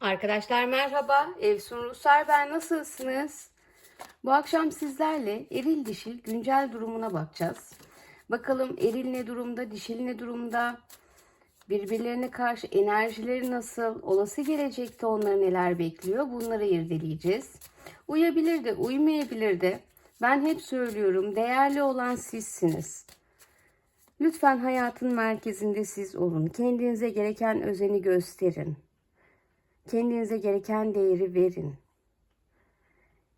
Arkadaşlar merhaba. Evsun Rusar ben. Nasılsınız? Bu akşam sizlerle eril dişil güncel durumuna bakacağız. Bakalım eril ne durumda, dişil ne durumda? Birbirlerine karşı enerjileri nasıl? Olası gelecekte onları neler bekliyor? Bunları irdeleyeceğiz. Uyabilir de, uymayabilir de. Ben hep söylüyorum, değerli olan sizsiniz. Lütfen hayatın merkezinde siz olun. Kendinize gereken özeni gösterin. Kendinize gereken değeri verin.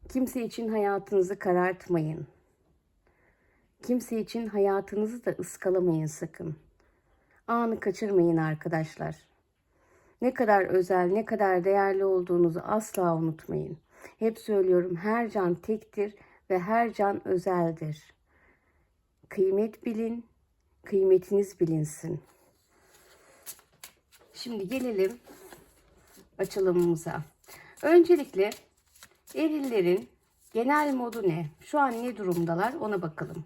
Kimse için hayatınızı karartmayın. Kimse için hayatınızı da ıskalamayın sakın. Anı kaçırmayın arkadaşlar. Ne kadar özel, ne kadar değerli olduğunuzu asla unutmayın. Hep söylüyorum her can tektir ve her can özeldir. Kıymet bilin, kıymetiniz bilinsin. Şimdi gelelim açılımımıza. Öncelikle erillerin genel modu ne? Şu an ne durumdalar ona bakalım.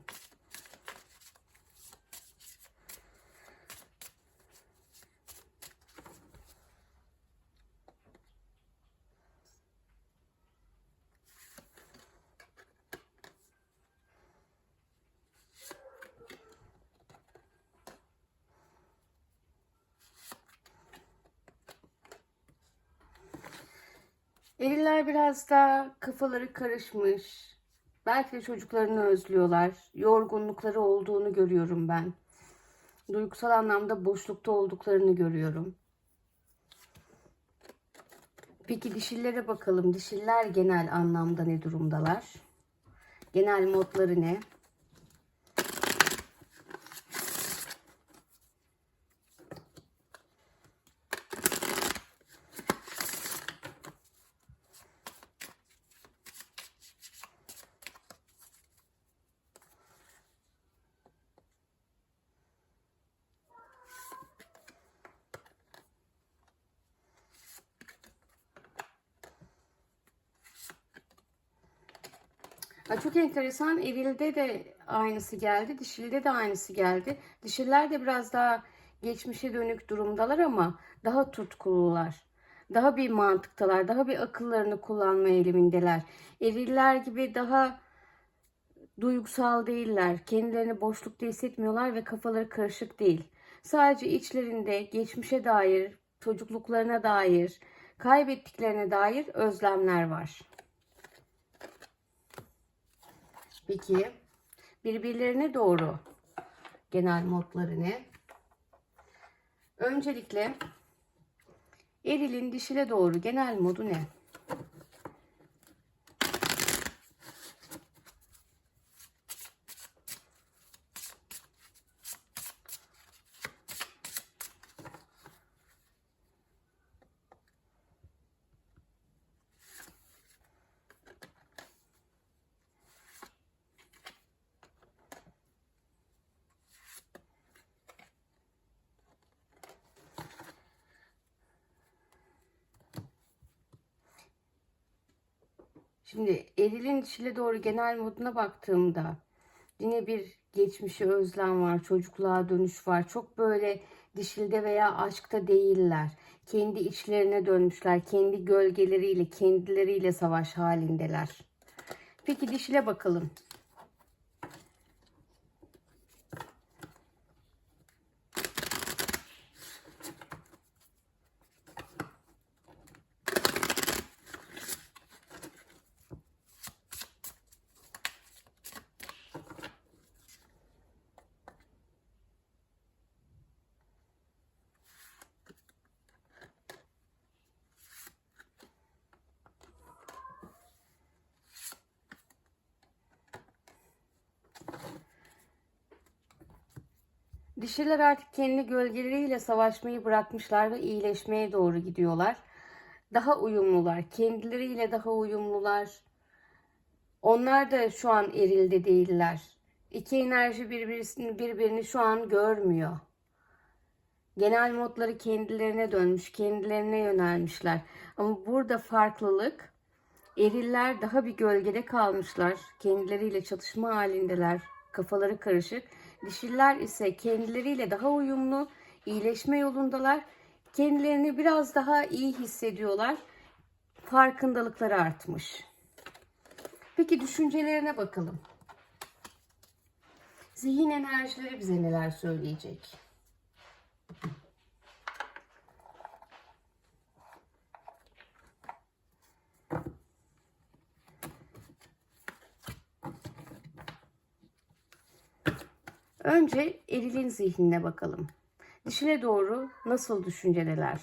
Eriller biraz da kafaları karışmış. Belki de çocuklarını özlüyorlar. Yorgunlukları olduğunu görüyorum ben. Duygusal anlamda boşlukta olduklarını görüyorum. Peki dişillere bakalım. Dişiller genel anlamda ne durumdalar? Genel modları ne? Ha, çok enteresan. Erilde de aynısı geldi. Dişilde de aynısı geldi. Dişiller de biraz daha geçmişe dönük durumdalar ama daha tutkulular. Daha bir mantıktalar. Daha bir akıllarını kullanma eğilimindeler. Eriller gibi daha duygusal değiller. Kendilerini boşlukta hissetmiyorlar ve kafaları karışık değil. Sadece içlerinde geçmişe dair, çocukluklarına dair, kaybettiklerine dair özlemler var. Peki birbirlerine doğru genel modları ne? Öncelikle erilin dişile doğru genel modu ne? Şimdi erilin dişile doğru genel moduna baktığımda yine bir geçmişe özlem var, çocukluğa dönüş var. Çok böyle dişilde veya aşkta değiller. Kendi içlerine dönmüşler, kendi gölgeleriyle, kendileriyle savaş halindeler. Peki dişile bakalım. Dişiler artık kendi gölgeleriyle savaşmayı bırakmışlar ve iyileşmeye doğru gidiyorlar. Daha uyumlular, kendileriyle daha uyumlular. Onlar da şu an erilde değiller. İki enerji birbirini, birbirini şu an görmüyor. Genel modları kendilerine dönmüş, kendilerine yönelmişler. Ama burada farklılık, eriller daha bir gölgede kalmışlar. Kendileriyle çatışma halindeler. Kafaları karışık. Dişiller ise kendileriyle daha uyumlu, iyileşme yolundalar. kendilerini biraz daha iyi hissediyorlar. Farkındalıkları artmış. Peki düşüncelerine bakalım. Zihin enerjileri bize neler söyleyecek? Önce erilin zihnine bakalım. Dişine doğru nasıl düşünceler?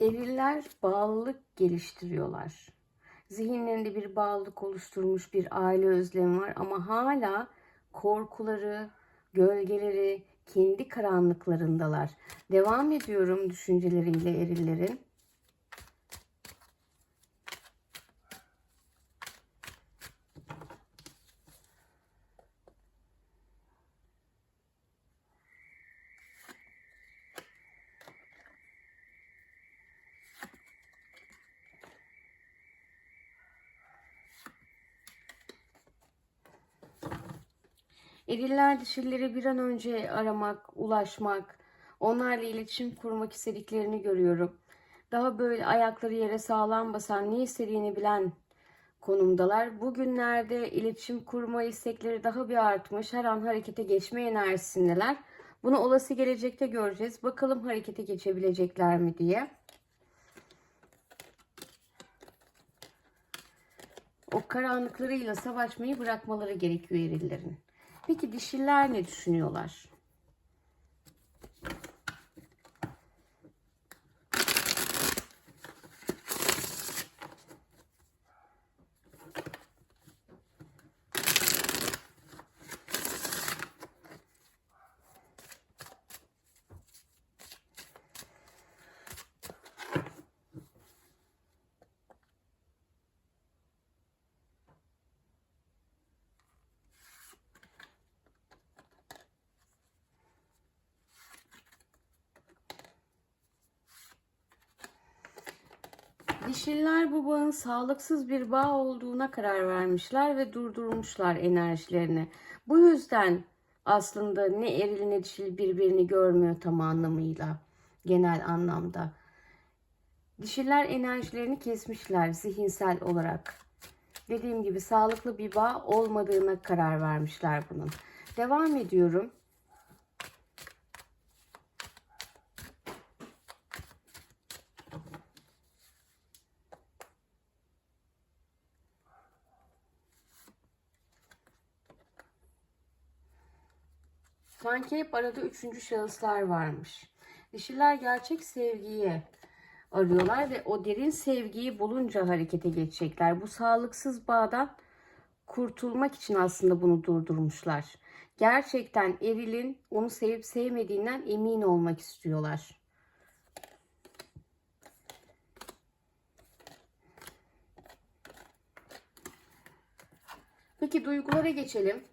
Eriller bağlılık geliştiriyorlar. Zihinlerinde bir bağlılık oluşturmuş bir aile özlemi var ama hala korkuları, gölgeleri, kendi karanlıklarındalar. Devam ediyorum düşünceleriyle erillerin. Eriller dişilleri bir an önce aramak, ulaşmak, onlarla iletişim kurmak istediklerini görüyorum. Daha böyle ayakları yere sağlam basan, ne istediğini bilen konumdalar. Bugünlerde iletişim kurma istekleri daha bir artmış. Her an harekete geçme enerjisindeler. Bunu olası gelecekte göreceğiz. Bakalım harekete geçebilecekler mi diye. O karanlıklarıyla savaşmayı bırakmaları gerekiyor erillerin. Peki dişiler ne düşünüyorlar? Dişiler bu bağın sağlıksız bir bağ olduğuna karar vermişler ve durdurmuşlar enerjilerini. Bu yüzden aslında ne eril ne dişil birbirini görmüyor tam anlamıyla genel anlamda. Dişiler enerjilerini kesmişler zihinsel olarak. Dediğim gibi sağlıklı bir bağ olmadığına karar vermişler bunun. Devam ediyorum. Sanki hep arada üçüncü şahıslar varmış. Dişiler gerçek sevgiyi arıyorlar ve o derin sevgiyi bulunca harekete geçecekler. Bu sağlıksız bağdan kurtulmak için aslında bunu durdurmuşlar. Gerçekten Eril'in onu sevip sevmediğinden emin olmak istiyorlar. Peki duygulara geçelim.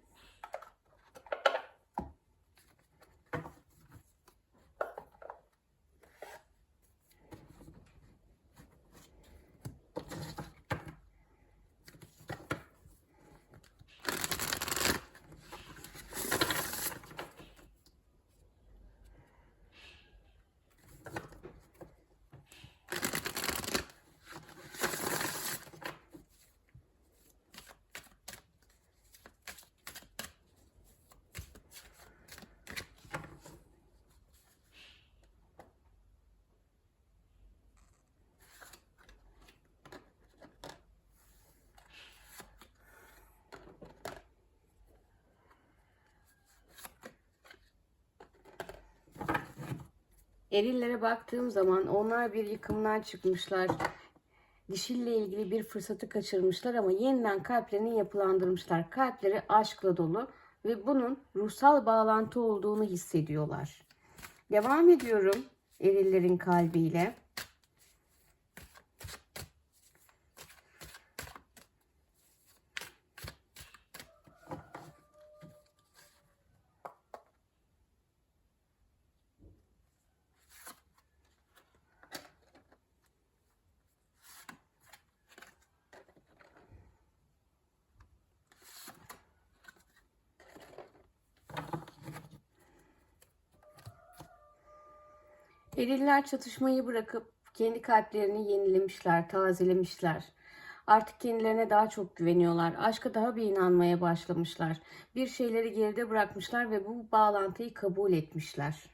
Erillere baktığım zaman onlar bir yıkımdan çıkmışlar. Dişille ilgili bir fırsatı kaçırmışlar ama yeniden kalplerini yapılandırmışlar. Kalpleri aşkla dolu ve bunun ruhsal bağlantı olduğunu hissediyorlar. Devam ediyorum erillerin kalbiyle. Eriller çatışmayı bırakıp kendi kalplerini yenilemişler, tazelemişler. Artık kendilerine daha çok güveniyorlar. Aşka daha bir inanmaya başlamışlar. Bir şeyleri geride bırakmışlar ve bu bağlantıyı kabul etmişler.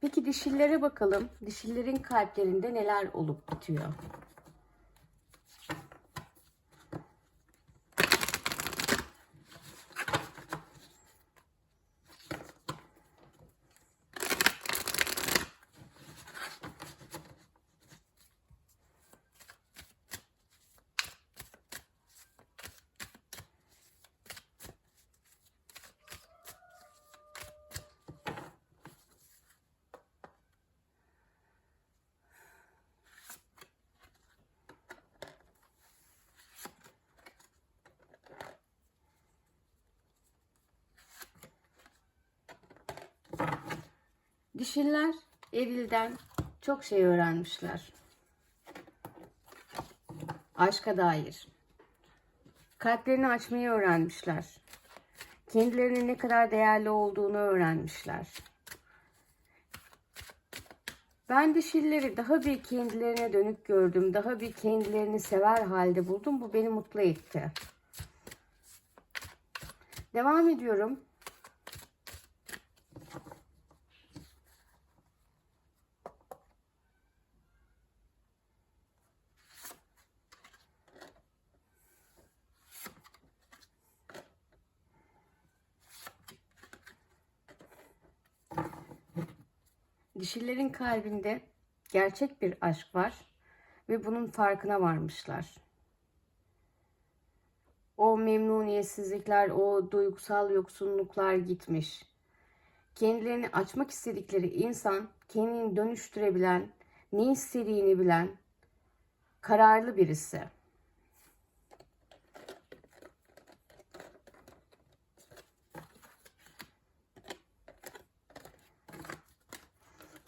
Peki dişillere bakalım. Dişillerin kalplerinde neler olup bitiyor? Dişiller Eril'den çok şey öğrenmişler. Aşka dair. Kalplerini açmayı öğrenmişler. Kendilerinin ne kadar değerli olduğunu öğrenmişler. Ben dişilleri daha bir kendilerine dönük gördüm. Daha bir kendilerini sever halde buldum. Bu beni mutlu etti. Devam ediyorum. Dişilerin kalbinde gerçek bir aşk var ve bunun farkına varmışlar. O memnuniyetsizlikler, o duygusal yoksunluklar gitmiş. Kendilerini açmak istedikleri insan kendini dönüştürebilen, ne istediğini bilen, kararlı birisi.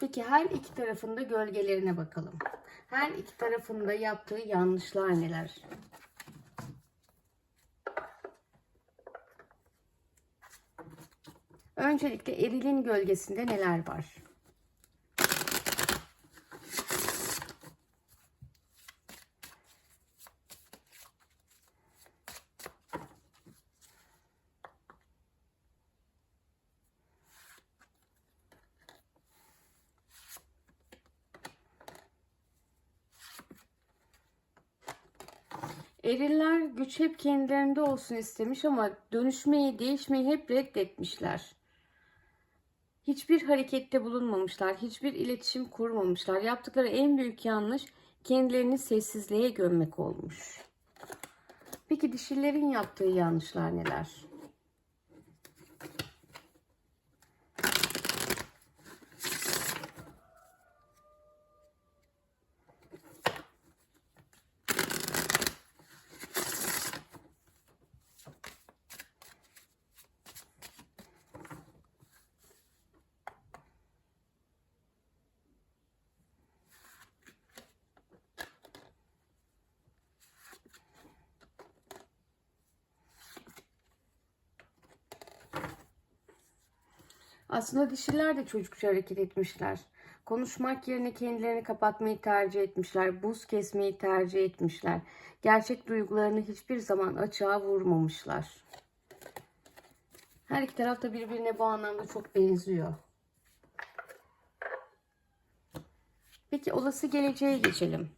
Peki her iki tarafında gölgelerine bakalım. Her iki tarafında yaptığı yanlışlar neler? Öncelikle erilin gölgesinde neler var? Eriller güç hep kendilerinde olsun istemiş ama dönüşmeyi, değişmeyi hep reddetmişler. Hiçbir harekette bulunmamışlar, hiçbir iletişim kurmamışlar. Yaptıkları en büyük yanlış kendilerini sessizliğe gömmek olmuş. Peki dişilerin yaptığı yanlışlar neler? Aslında dişiler de çocukça hareket etmişler. Konuşmak yerine kendilerini kapatmayı tercih etmişler. Buz kesmeyi tercih etmişler. Gerçek duygularını hiçbir zaman açığa vurmamışlar. Her iki taraf da birbirine bu anlamda çok benziyor. Peki olası geleceğe geçelim.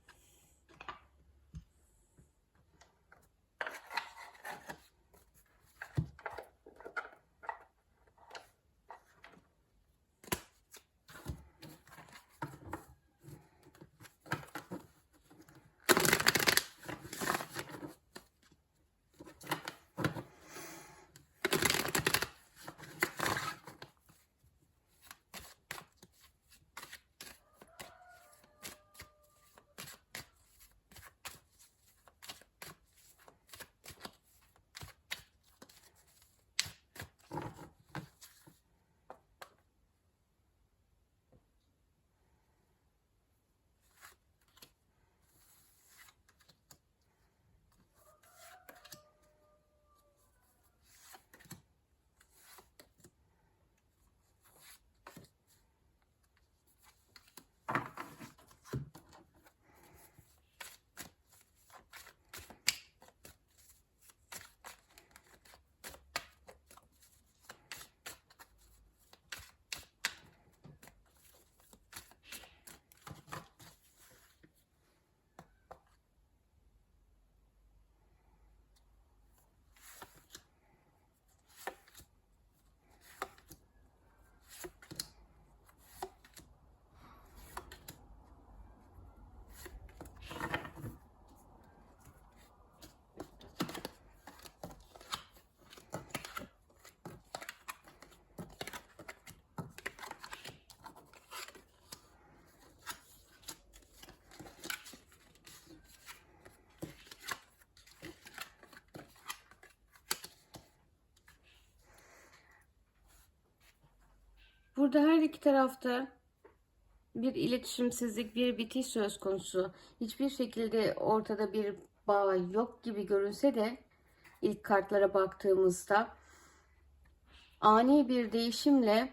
Burada her iki tarafta bir iletişimsizlik, bir bitiş söz konusu. Hiçbir şekilde ortada bir bağ yok gibi görünse de ilk kartlara baktığımızda ani bir değişimle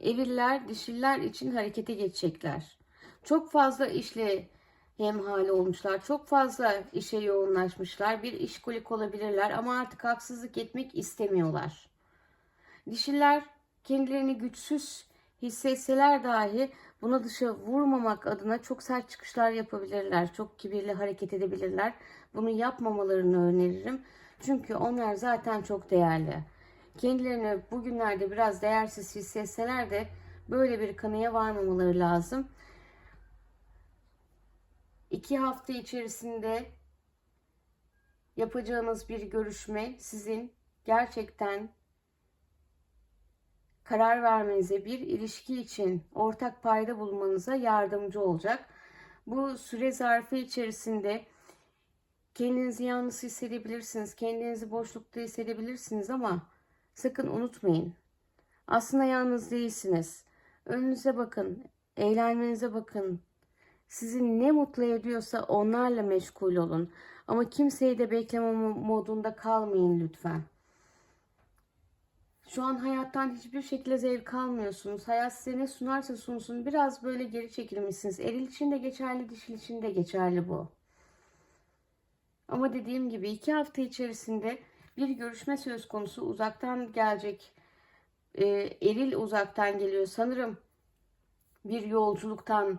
eriller, dişiller için harekete geçecekler. Çok fazla işle hemhali olmuşlar. Çok fazla işe yoğunlaşmışlar. Bir işkolik olabilirler ama artık haksızlık etmek istemiyorlar. Dişiller kendilerini güçsüz hissetseler dahi buna dışa vurmamak adına çok sert çıkışlar yapabilirler. Çok kibirli hareket edebilirler. Bunu yapmamalarını öneririm. Çünkü onlar zaten çok değerli. Kendilerini bugünlerde biraz değersiz hissetseler de böyle bir kanıya varmamaları lazım. İki hafta içerisinde yapacağınız bir görüşme sizin gerçekten karar vermenize, bir ilişki için ortak payda bulmanıza yardımcı olacak. Bu süre zarfı içerisinde kendinizi yalnız hissedebilirsiniz, kendinizi boşlukta hissedebilirsiniz ama sakın unutmayın. Aslında yalnız değilsiniz. Önünüze bakın, eğlenmenize bakın. Sizi ne mutlu ediyorsa onlarla meşgul olun. Ama kimseyi de bekleme modunda kalmayın lütfen. Şu an hayattan hiçbir şekilde zevk almıyorsunuz. Hayat size ne sunarsa sunsun biraz böyle geri çekilmişsiniz. Eril için de geçerli, dişil için de geçerli bu. Ama dediğim gibi iki hafta içerisinde bir görüşme söz konusu uzaktan gelecek. Ee, eril uzaktan geliyor sanırım. Bir yolculuktan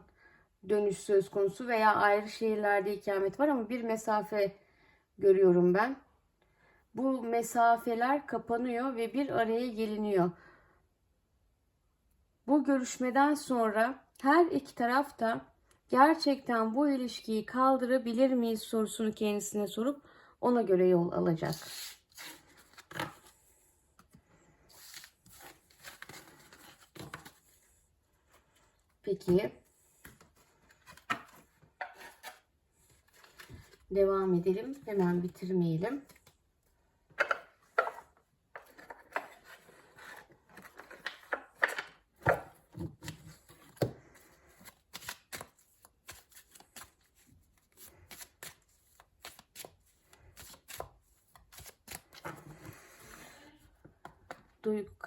dönüş söz konusu veya ayrı şehirlerde ikamet var ama bir mesafe görüyorum ben bu mesafeler kapanıyor ve bir araya geliniyor. Bu görüşmeden sonra her iki taraf da gerçekten bu ilişkiyi kaldırabilir miyiz sorusunu kendisine sorup ona göre yol alacak. Peki. Devam edelim. Hemen bitirmeyelim.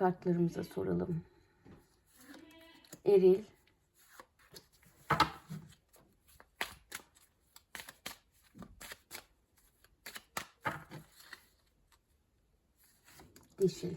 Kartlarımıza soralım. Eril. Dişil.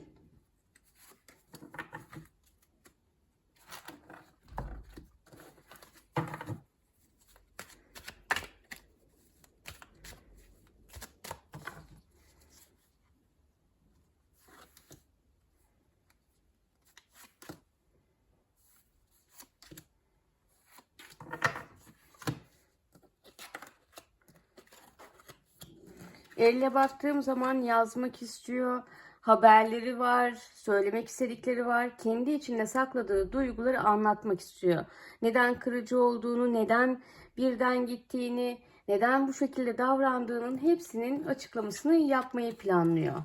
Elle baktığım zaman yazmak istiyor. Haberleri var, söylemek istedikleri var. Kendi içinde sakladığı duyguları anlatmak istiyor. Neden kırıcı olduğunu, neden birden gittiğini, neden bu şekilde davrandığının hepsinin açıklamasını yapmayı planlıyor.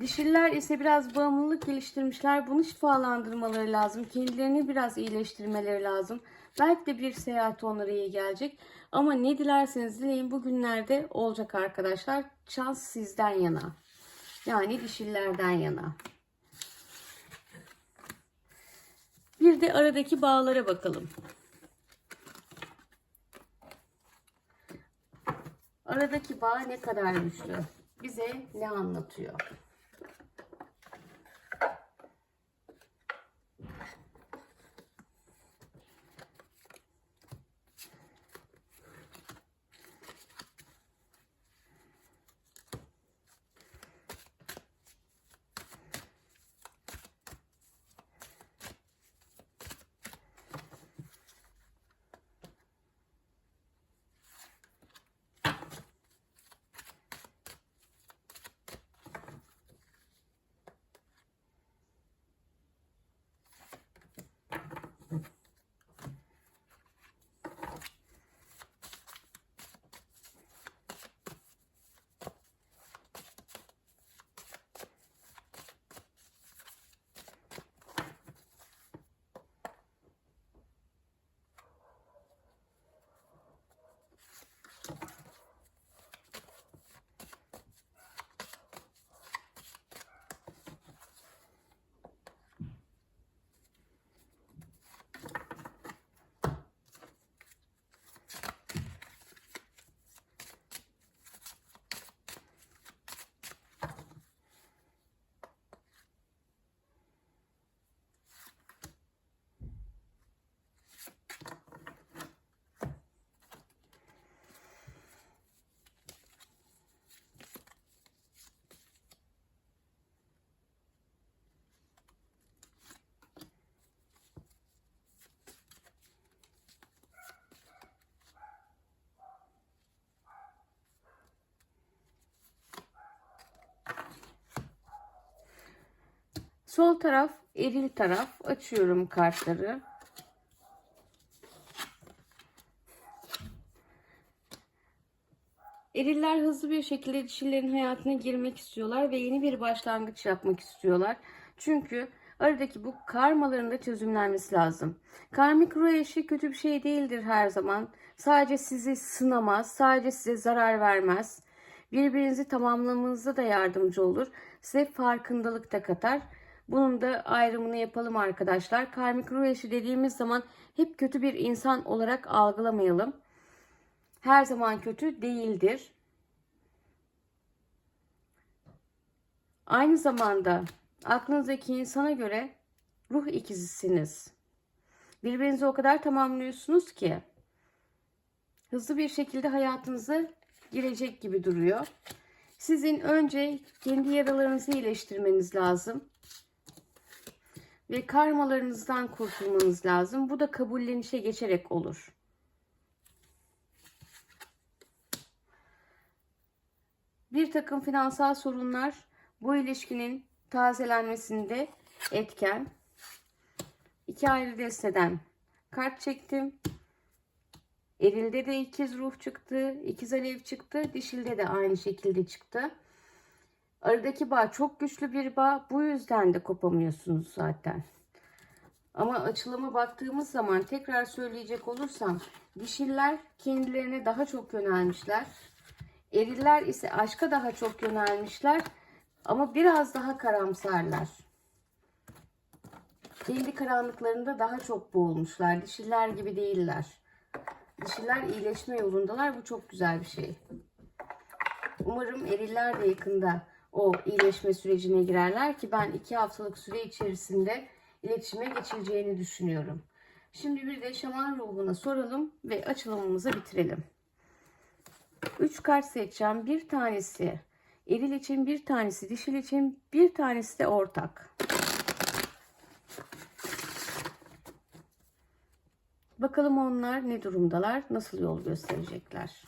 Dişiler ise biraz bağımlılık geliştirmişler. Bunu şifalandırmaları lazım. Kendilerini biraz iyileştirmeleri lazım. Belki de bir seyahat onlara iyi gelecek. Ama ne dilerseniz dileyin bugünlerde olacak arkadaşlar. Şans sizden yana. Yani dişillerden yana. Bir de aradaki bağlara bakalım. Aradaki bağ ne kadar güçlü? Bize ne anlatıyor? Sol taraf eril taraf. Açıyorum kartları. Eriller hızlı bir şekilde dişilerin hayatına girmek istiyorlar ve yeni bir başlangıç yapmak istiyorlar. Çünkü aradaki bu karmaların da çözümlenmesi lazım. Karmik ruh eşi kötü bir şey değildir her zaman. Sadece sizi sınamaz, sadece size zarar vermez. Birbirinizi tamamlamanıza da yardımcı olur. Size farkındalık da katar. Bunun da ayrımını yapalım arkadaşlar. Karmik ruh eşi dediğimiz zaman hep kötü bir insan olarak algılamayalım her zaman kötü değildir. Aynı zamanda aklınızdaki insana göre ruh ikizisiniz. Birbirinizi o kadar tamamlıyorsunuz ki hızlı bir şekilde hayatınıza girecek gibi duruyor. Sizin önce kendi yaralarınızı iyileştirmeniz lazım. Ve karmalarınızdan kurtulmanız lazım. Bu da kabullenişe geçerek olur. Bir takım finansal sorunlar bu ilişkinin tazelenmesinde etken. İki ayrı desteden kart çektim. Erilde de ikiz ruh çıktı, ikiz alev çıktı, dişilde de aynı şekilde çıktı. Aradaki bağ çok güçlü bir bağ. Bu yüzden de kopamıyorsunuz zaten. Ama açılıma baktığımız zaman tekrar söyleyecek olursam dişiller kendilerine daha çok yönelmişler. Eriller ise aşka daha çok yönelmişler ama biraz daha karamsarlar. Kendi karanlıklarında daha çok boğulmuşlar. Dişiler gibi değiller. Dişiler iyileşme yolundalar. Bu çok güzel bir şey. Umarım eriller de yakında o iyileşme sürecine girerler ki ben iki haftalık süre içerisinde iletişime geçileceğini düşünüyorum. Şimdi bir de şaman ruhuna soralım ve açılımımızı bitirelim. 3 kart seçeceğim. Bir tanesi eril için, bir tanesi dişil için, bir tanesi de ortak. Bakalım onlar ne durumdalar, nasıl yol gösterecekler.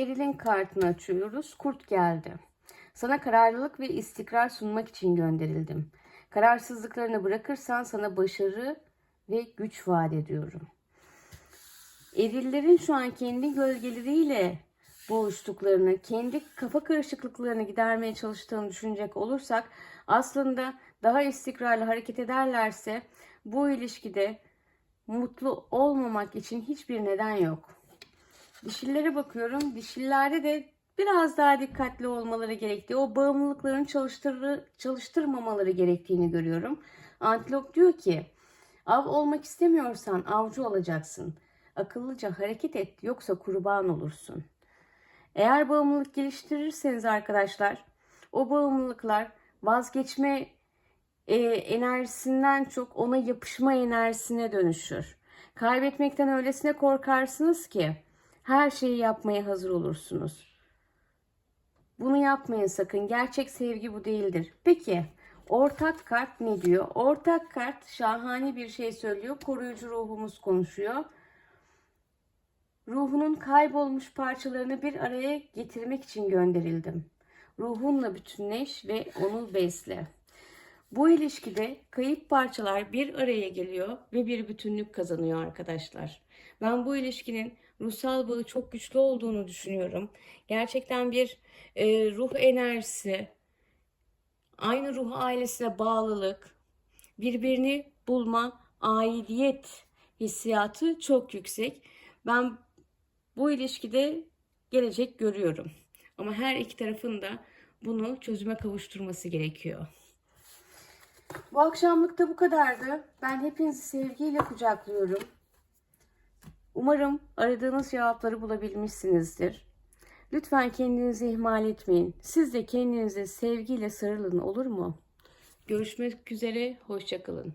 Eril'in kartını açıyoruz. Kurt geldi. Sana kararlılık ve istikrar sunmak için gönderildim. Kararsızlıklarını bırakırsan sana başarı ve güç vaat ediyorum. Erillerin şu an kendi gölgeleriyle boğuştuklarını, kendi kafa karışıklıklarını gidermeye çalıştığını düşünecek olursak aslında daha istikrarlı hareket ederlerse bu ilişkide mutlu olmamak için hiçbir neden yok. Dişillere bakıyorum. Dişillerde de biraz daha dikkatli olmaları gerektiği, o bağımlılıklarını çalıştır çalıştırmamaları gerektiğini görüyorum. Antilop diyor ki, av olmak istemiyorsan avcı olacaksın. Akıllıca hareket et yoksa kurban olursun. Eğer bağımlılık geliştirirseniz arkadaşlar, o bağımlılıklar vazgeçme e, enerjisinden çok ona yapışma enerjisine dönüşür. Kaybetmekten öylesine korkarsınız ki her şeyi yapmaya hazır olursunuz. Bunu yapmayın sakın. Gerçek sevgi bu değildir. Peki ortak kart ne diyor? Ortak kart şahane bir şey söylüyor. Koruyucu ruhumuz konuşuyor. Ruhunun kaybolmuş parçalarını bir araya getirmek için gönderildim. Ruhunla bütünleş ve onu besle. Bu ilişkide kayıp parçalar bir araya geliyor ve bir bütünlük kazanıyor arkadaşlar. Ben bu ilişkinin ruhsal bağı çok güçlü olduğunu düşünüyorum. Gerçekten bir e, ruh enerjisi, aynı ruh ailesine bağlılık, birbirini bulma, aidiyet hissiyatı çok yüksek. Ben bu ilişkide gelecek görüyorum. Ama her iki tarafın da bunu çözüme kavuşturması gerekiyor. Bu akşamlık da bu kadardı. Ben hepinizi sevgiyle kucaklıyorum. Umarım aradığınız cevapları bulabilmişsinizdir. Lütfen kendinizi ihmal etmeyin. Siz de kendinize sevgiyle sarılın olur mu? Görüşmek üzere, hoşçakalın.